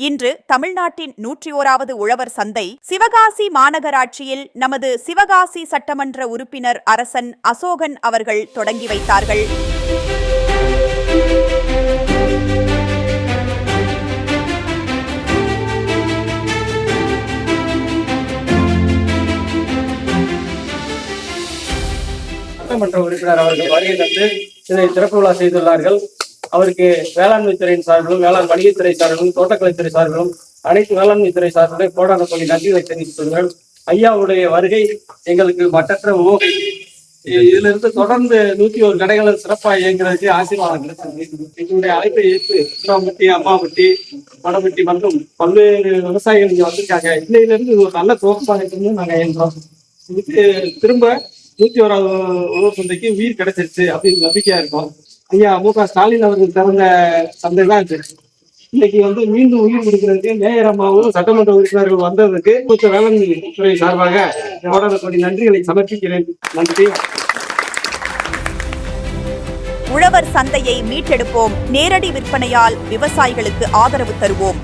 இன்று தமிழ்நாட்டின் நூற்றி ஓராவது உழவர் சந்தை சிவகாசி மாநகராட்சியில் நமது சிவகாசி சட்டமன்ற உறுப்பினர் அரசன் அசோகன் அவர்கள் தொடங்கி வைத்தார்கள். சட்டமன்ற உறுப்பினர் அவர்கள் வருகை தந்து இதை திறப்பு விழா செய்துள்ளார்கள். அவருக்கு வேளாண்மை துறையின் சார்பிலும் வேளாண் வணிகத்துறை சார்பிலும் தோட்டக்கலைத்துறை சார்பிலும் அனைத்து வேளாண்மை துறை சார்பிலும் கோடான கோடி நன்றிகளை தெரிவித்துள்ளார்கள் ஐயாவுடைய வருகை எங்களுக்கு மட்டற்ற உவகை இதுல இருந்து தொடர்ந்து நூத்தி ஒரு கடைகளை சிறப்பாக இயங்குறதுக்கு ஆசீர்வாதம் கிடைச்சது எங்களுடைய அழைப்பை ஏற்று அம்மாபட்டி அம்மாபட்டி வடபட்டி மற்றும் பல்வேறு விவசாயிகள் இங்க வந்திருக்காங்க. இன்னையில இருந்து ஒரு நல்ல துவக்கமாக நாங்க இயங்குறோம். இதுக்கு திரும்ப நூத்தி ஓராவது உழவர் சந்தைக்கு உயிர் கிடைச்சிருச்சு அப்படின்னு நம்பிக்கையா இருக்கும். ஐயா மு க ஸ்டாலின் அவர்கள் திறந்த சந்தை தான் இது. இன்னைக்கு வந்து மீண்டும் உயிர் கொடுக்கிறதுக்கு மேயர் அம்மாவும் சட்டமன்ற உறுப்பினர்கள் வந்ததுக்கு மூத்த வேளாண்மை துறை சார்பாக கோடி நன்றிகளை சமர்ப்பிக்கிறேன். நன்றி. உழவர் சந்தையை மீட்டெடுப்போம். நேரடி விற்பனையால் விவசாயிகளுக்கு ஆதரவு தருவோம்.